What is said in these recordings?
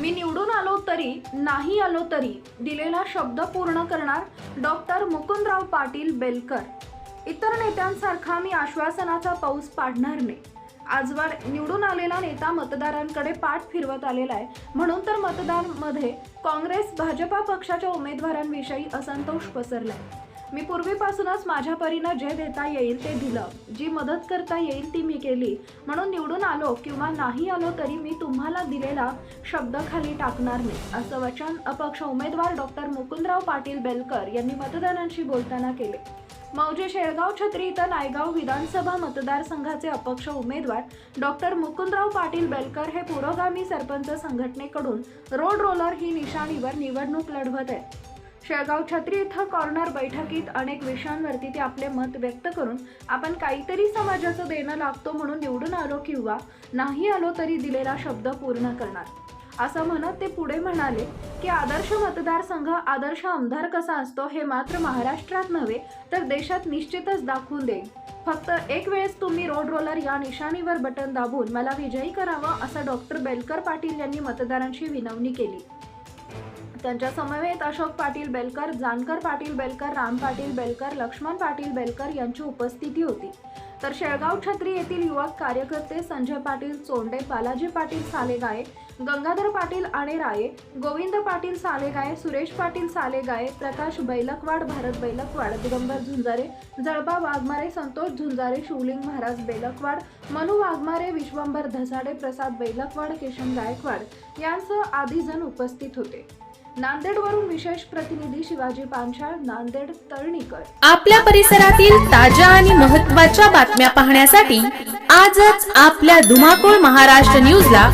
मी निवडून आलो तरी नाही आलो तरी दिलेला शब्द पूर्ण करणार डॉक्टर मुकुंदराव पाटील बेलकर. इतर नेत्यांसारखा मी आश्वासनाचा पाऊस पाडणार नाही. आजवर निवडून आलेला नेता मतदारांकडे पाठ फिरवत आलेला आहे. म्हणून तर मतदारमध्ये काँग्रेस भाजपा पक्षाच्या उमेदवारांविषयी असंतोष पसरलाय. मी पूर्वीपासूनच माझ्या परीनं जे देता येईल ते दिलं. जी मदत करता येईल ती मी केली. म्हणून निवडून आलो किंवा नाही आलो तरी मी तुम्हाला दिलेला शब्द खाली टाकणार नाही असं वचन अपक्ष उमेदवार डॉक्टर मुकुंदराव पाटील बेलकर यांनी मतदारांशी बोलताना केले. मौजे शेळगाव छत्री इथं नायगाव विधानसभा मतदारसंघाचे अपक्ष उमेदवार डॉक्टर मुकुंदराव पाटील बेलकर हे पुरोगामी सरपंच संघटनेकडून रोड रोलर ही निशाणीवर निवडणूक लढवत आहेत. शेळगाव छत्री इथं कॉर्नर बैठकीत अनेक विषयांवरती ते आपले मत व्यक्त करून आपण काहीतरी समाजाचं देणं लागतो म्हणून निवडून आलो किंवा नाही आलो तरी दिलेला शब्द पूर्ण करणार. असं म्हणत ते पुढे म्हणाले की आदर्श मतदारसंघ आदर्श आमदार कसा असतो हे मात्र महाराष्ट्रात नव्हे तर देशात निश्चितच दाखवून देईल फक्त एक वेळेस तुम्ही रोड रोलर या निशाणीवर बटन दाबून मला विजयी करावं असं डॉक्टर बेलकर पाटील यांनी मतदारांशी विनवणी केली. त्यांच्या समवेत अशोक पाटील बेलकर जानकर पाटील बेलकर राम पाटील बेलकर लक्ष्मण पाटील बेलकर यांची उपस्थिती होती. तर शेळगाव छत्री येथील युवक कार्यकर्ते संजय पाटील चोंडे बालाजी पाटील सालेगाये गंगाधर पाटील आणेराये गोविंद पाटील सालेगाये सुरेश पाटील सालेगाये प्रकाश बैलकवाड भारत बैलकवाड दिगंबर झुंजारे जळबा वाघमारे संतोष झुंजारे शिवलिंग महाराज बेलकवाड मनु वाघमारे विश्वंभर धसाडे प्रसाद बैलकवाड किशन गायकवाड यांसह आदी जण उपस्थित होते. नांदेडवरून विशेष प्रतिनिधी शिवाजी पांचाळ नांदेड तळणीकर. आपल्या परिसरातील ताज्या आणि महत्त्वाच्या बातम्या पाहण्यासाठी आजच आपल्या धुमाकूळ महाराष्ट्र न्यूजला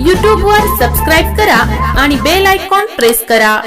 यूट्यूबवर सबस्क्राईब करा आणि बेल आयकॉन प्रेस करा.